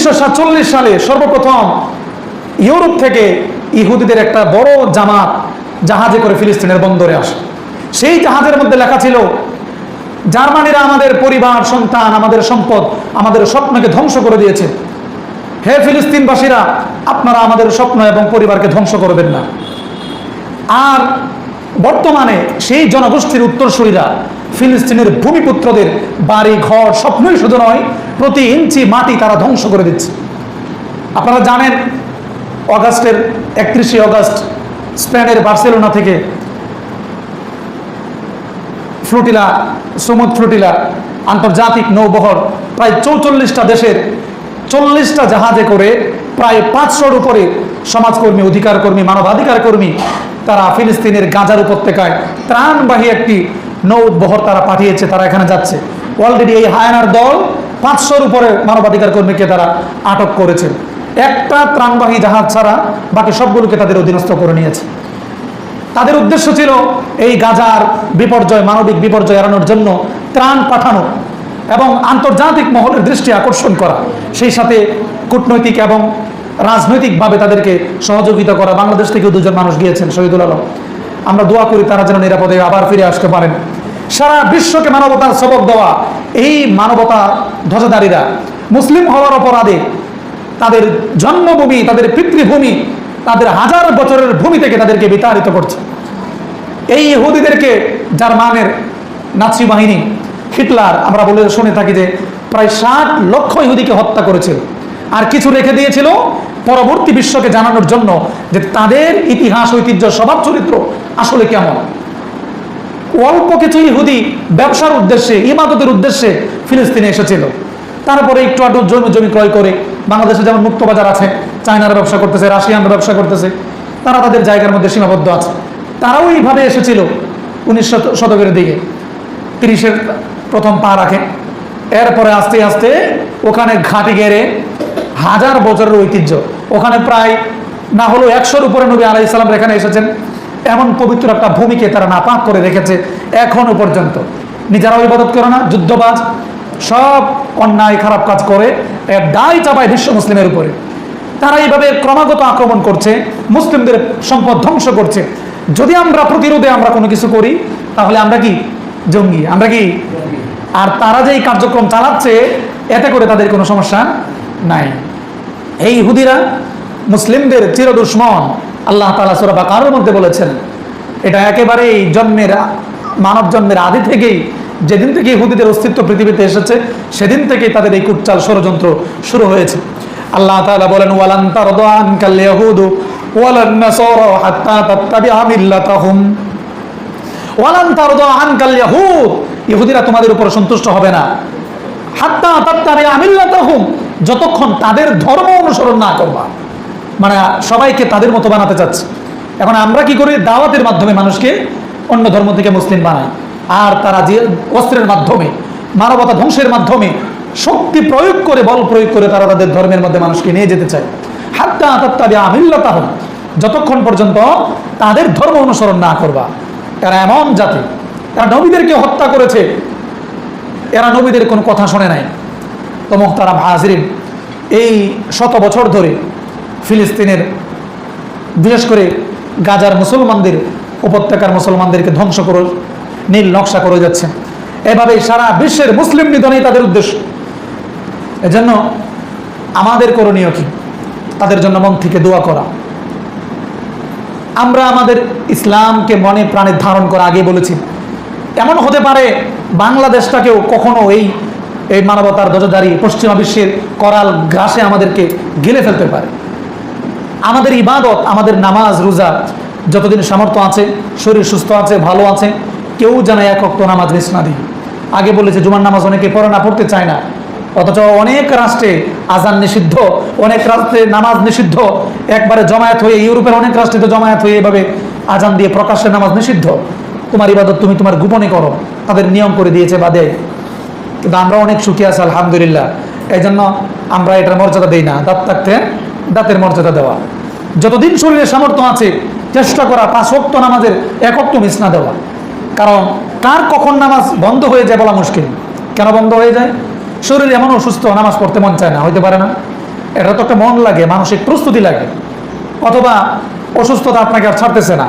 উনিশশো সালে সর্বপ্রথম ইউরোপ থেকে ইহুদিদের একটা বড় জামাত জাহাজে করে ফিলিস্তিনের বন্দরে আসে। সেই জাহাজের মধ্যে লেখা ছিল, জার্মানিরা আমাদের পরিবার, সন্তান, আমাদের সম্পদ, আমাদের স্বপ্নকে ধ্বংস করে দিয়েছে। হে ফিলিস্তিনবাসীরা, আপনারা আমাদের স্বপ্ন এবং পরিবারকে ধ্বংস করবেন না। আর বর্তমানে সেই জনগোষ্ঠীর উত্তরসূরিরা ফিলিস্তিনের ভূমিপুত্রদের বাড়ি, ঘর, স্বপ্নই শুধু নয় প্রতি ইঞ্চি মাটি তারা ধ্বংস করে দিচ্ছে। আপনারা জানেন, অগাস্টের একত্রিশে অগাস্ট স্পেনের বার্সেলোনা থেকে ফ্লুটিলা, সমুদ ফ্লুটিলা আন্তর্জাতিক নৌবহর প্রায় চৌচল্লিশটা দেশের চল্লিশটা জাহাজে করে প্রায় পাঁচশোর উপরে সমাজকর্মী অধিকার কর্মী মানবাধিকার কর্মী তারা ফিলিস্তিনের গাজার উপত্যকায় ত্রাণবাহী একটি নৌবহর তারা পাঠিয়েছে, তারা এখানে যাচ্ছে। অলরেডি এই হায়ানার দল পাঁচশোর উপরে মানবাধিকার কর্মীকে তারা আটক করেছে। একটা ত্রাণবাহী জাহাজ ছাড়া বাকি সবগুলোকে তাদের অধীনস্থ করে নিয়েছে। তাদের উদ্দেশ্য ছিল এই গাজার বিপর্যয়, মানবিক বিপর্যয় এড়ানোর জন্য ত্রাণ পাঠানো এবং আন্তর্জাতিক মহলের দৃষ্টি আকর্ষণ করা। সেই সাথে কূটনৈতিক এবং রাজনৈতিকভাবে তাদেরকে সহযোগিতা করা। বাংলাদেশ থেকেও দুজন মানুষ গিয়েছেন, শহীদুল আলম। আমরা দোয়া করি তারা যেন নিরাপদে আবার ফিরে আসতে পারেন। সারা বিশ্বকে মানবতার সবক দেওয়া এই মানবতা ধ্বজাধারীরা মুসলিম হওয়ার অপরাধে তাদের জন্মভূমি, তাদের পিতৃভূমি, তাদের হাজার বছরের ভূমি থেকে তাদেরকে বিতাড়িত করছে। এই ইহুদিদেরকে জার্মানের নাৎসি বাহিনী, হিটলার, আমরা বলে শুনে থাকি যে প্রায় ষাট লক্ষ ইহুদিকে হত্যা করেছিল। আর কিছু রেখে দিয়েছিল পরবর্তী বিশ্বকে জানানোর জন্য যে তাদের ইতিহাস, ঐতিহ্য, স্বভাব চরিত্র আসলে কেমন। অল্প কিছু ইহুদি ব্যবসার উদ্দেশ্যে ইমাদতের উদ্দেশ্যে ফিলিস্তিনে এসেছিল। তারপরে একটু আটু জমি জমি ক্রয় করে বাংলাদেশে যেমন মুক্ত বাজার আছে, চায়নার ব্যবসা করতেছে, রাশিয়ানরা ব্যবসা করতেছে, তারা তাদের জায়গার মধ্যে সীমাবদ্ধ আছে। তারাও এইভাবে এসেছিল উনিশ শতকের দিকে। তিরিশের প্রথম পা রাখে। এরপরে আস্তে আস্তে ওখানে ঘাটি গেড়ে হাজার বছরের ঐতিহ্য। ওখানে প্রায় না হলেও একশোর উপরে নবী আলাই ইসলাম এখানে এসেছেন। এমন পবিত্র একটা ভূমিকে তারা না নাপাক করে রেখেছে এখনও পর্যন্ত। নিজেরাও ইবাদত করে না, যুদ্ধবাজ, সব অন্যায়, খারাপ কাজ করে, এর দায় চাপায় বিশ্ব মুসলিমের উপরে। তারা এইভাবে ক্রমাগত আক্রমণ করছে, মুসলিমদের সম্পদ ধ্বংস করছে। যদি আমরা প্রতিরোধে আমরা কোনো কিছু করি, তাহলে আমরা কি? জঙ্গি। আমরা কি? আর তারা যে এই কার্যক্রম চালাচ্ছে, এতে করে তাদের কোনো সমস্যা নাই। এই হুদিরা মুসলিমদের চিরদুশ্মন। আল্লাহ তালা সুরা বা কারোর মধ্যে বলেছেন, এটা একেবারেই জন্মের মানব জন্মের আদি থেকেই যেদিন থেকে হুদিদের অস্তিত্ব পৃথিবীতে এসেছে, সেদিন থেকেই তাদের এই কুটচাল ষড়যন্ত্র শুরু হয়েছে। আল্লাহ তাআলা বলেন, ওয়ালান তারদা আনকাল ইয়াহুদু, ওয়ালান হাত্তা ওয়ালান ইহুদিরা তোমাদের উপর সন্তুষ্ট হবে না। হাত্তা তাত্তাবিআ মিল্লাতাহুম, যতক্ষণ তাদের ধর্ম অনুসরণ না করবা। মানে সবাইকে তাদের মতো বানাতে চাচ্ছে। এখন আমরা কি করি দাওয়াতের মাধ্যমে মানুষকে অন্য ধর্ম থেকে মুসলিম বানাই? আর তারা যে অস্ত্রের মাধ্যমে, মানবতা ধ্বংসের মাধ্যমে শক্তি প্রয়োগ করে, বল প্রয়োগ করে তারা তাদের ধর্মের মধ্যে মানুষকে নিয়ে যেতে চায়। হাত্তা আতাত্তাবি আমিল্লাতাহ যতক্ষণ পর্যন্ত তাদের ধর্ম অনুসরণ না করবা এরা এমন জাতি। এরা নবীদেরকে হত্যা করেছে। এরা নবীদের কোনো কথা শোনে নাই। তো মোহতারাম হাজরিন, এই শত বছর ধরে ফিলিস্তিনের, বিশেষ করে গাজার মুসলমানদের, উপত্যকার মুসলমানদেরকে ধ্বংস করে, নীল নকশা করে যাচ্ছে। এভাবে সারা বিশ্বের মুসলিম নিধনেই তাদের উদ্দেশ্য। এজন্য আমাদের করণীয় কি? তাদের জন্য মন থেকে দোয়া করা। আমরা আমাদের ইসলামকে মনে প্রাণে ধারণ করা আগে বলেছি। এমন হতে পারে বাংলাদেশটাকেও কখনো এই এই মানবতার ধ্বজাধারী পশ্চিমা বিশ্বের করাল গ্রাসে আমাদেরকে গিলে ফেলতে পারে। আমাদের ইবাদত, আমাদের নামাজ, রোজা যতদিন সামর্থ্য আছে, শরীর সুস্থ আছে, ভালো আছে, কেউ যেন এক অক্ত নামাজ মিস না দিই আগে বলেছে, জুমার নামাজ অনেকে পড়ে না, পড়তে চায় না। অথচ অনেক রাষ্ট্রে আজান নিষিদ্ধ, অনেক রাষ্ট্রে নামাজ নিষিদ্ধ, একবারে জমায়েত হয়ে, ইউরোপের অনেক রাষ্ট্রে তো জমায়েত হয়ে এভাবে আজান দিয়ে প্রকাশ্যে নামাজ নিষিদ্ধ। তোমার ইবাদত তুমি তোমার গোপনে করো, তাদের নিয়ম করে দিয়েছে বা দেয় কিন্তু আমরা অনেক সুখী আছি, আলহামদুলিল্লাহ। এই জন্য আমরা এটার মর্যাদা দিই না। দাঁত থাকতে দাঁতের মর্যাদা দেওয়া। যতদিন শরীরে সামর্থ্য আছে, চেষ্টা করা পাঁচ অক্ত নামাজের এক অক্ত মিস দেওয়া। কারণ কার কখন নামাজ বন্ধ হয়ে যায় বলা মুশকিল। কেন বন্ধ হয়ে যায়? শরীর এমন অসুস্থ, নামাজ পড়তে মন চায় না, হইতে পারে না। এটা তো একটা মন লাগে, মানসিক প্রস্তুতি লাগে। অথবা অসুস্থতা আপনাকে আর ছাড়তেছে না।